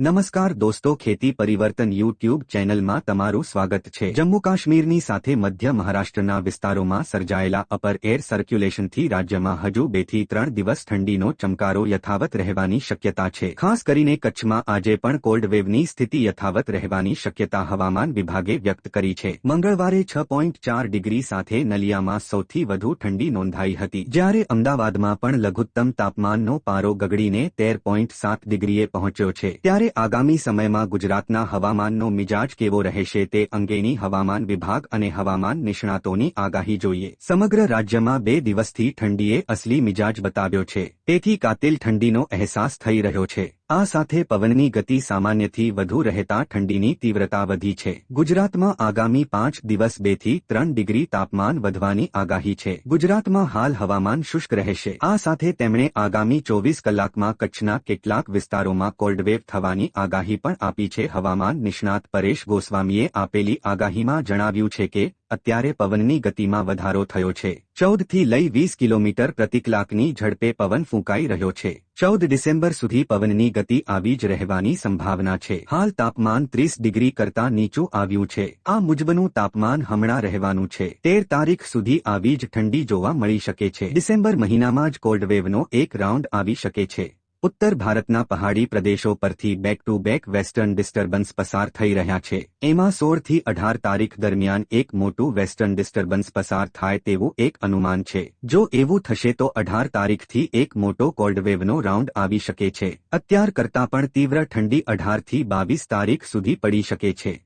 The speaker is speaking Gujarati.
નમસ્કાર દોસ્તો, ખેતી પરિવર્તન યુટ્યુબ ચેનલમાં તમારું સ્વાગત છે. જમ્મુ કાશ્મીરની સાથે મધ્ય મહારાષ્ટ્રના વિસ્તારોમાં સર્જાયેલા અપર એર સર્ક્યુલેશનથી રાજ્યમાં હજુ બેથી ત્રણ દિવસ ઠંડીનો ચમકારો યથાવત રહેવાની શક્યતા છે. ખાસ કરીને કચ્છમાં આજે પણ કોલ્ડ વેવની સ્થિતિ યથાવત રહેવાની શક્યતા હવામાન વિભાગે વ્યક્ત કરી છે. મંગળવારે છ પોઈન્ટ ચાર ડિગ્રી સાથે નલિયામાં સૌથી વધુ ઠંડી નોંધાઈ હતી. જ્યારે અમદાવાદમાં પણ લઘુત્તમ તાપમાનનો પારો ગગડીને તેર પોઈન્ટ સાત ડિગ્રીએ પહોંચ્યો છે. ત્યારે આગામી સમયમાં ગુજરાતના હવામાનનો મિજાજ કેવો રહેશે તે અંગેની હવામાન વિભાગ અને હવામાન નિષ્ણાતોની આગાહી જોઈએ. સમગ્ર રાજ્યમાં બે દિવસથી ઠંડીએ અસલી મિજાજ બતાવ્યો છે. તેથી કાતિલ ઠંડીનો અહેસાસ થઈ રહ્યો છે. આ સાથે પવનની ગતિ સામાન્યથી વધુ રહેતા ઠંડીની તીવ્રતા વધી છે. ગુજરાતમાં આગામી પાંચ દિવસ બેથી ત્રણ ડિગ્રી તાપમાન વધવાની આગાહી છે. ગુજરાતમાં હાલ હવામાન શુષ્ક રહેશે. આ સાથે તેમણે આગામી ચોવીસ કલાકમાં કચ્છના કેટલાક વિસ્તારોમાં કોલ્ડવેવ થવાની આગાહી પણ આપી છે. હવામાન નિષ્ણાત પરેશ ગોસ્વામીએ આપેલી આગાહીમાં જણાવ્યું છે કે અત્યારે પવનની ગતિમાં વધારો થયો છે. ચૌદથી લઈ વીસ કિલોમીટર પ્રતિ કલાકની ઝડપે પવન ફૂંકાઈ રહ્યો છે. ચૌદ ડિસેમ્બર સુધી પવનની ગતિ આવી જ રહેવાની સંભાવના છે. હાલ તાપમાન ત્રીસ ડિગ્રી કરતાં નીચું આવ્યું છે. આ મુજબનું તાપમાન હમણાં રહેવાનું છે. તેર તારીખ સુધી આવી જ ઠંડી જોવા મળી શકે છે. ડિસેમ્બર મહિનામાં જ કોલ્ડવેવનો એક રાઉન્ડ આવી શકે છે. ઉત્તર ભારતના પહાડી પ્રદેશો પરથી back to back western disturbance પસાર થઈ રહ્યા છે. એમાં સોળથી અઢાર તારીખ દરમિયાન એક મોટું વેસ્ટર્ન ડિસ્ટર્બન્સ પસાર થાય તેવું એક અનુમાન છે. જો એવું થશે તો અઢાર તારીખથી એક મોટો કોલ્ડવેવનો રાઉન્ડ આવી શકે છે. અત્યાર કરતાં પણ તીવ્ર ઠંડી અઢારથી બાવીસ તારીખ સુધી પડી શકે છે.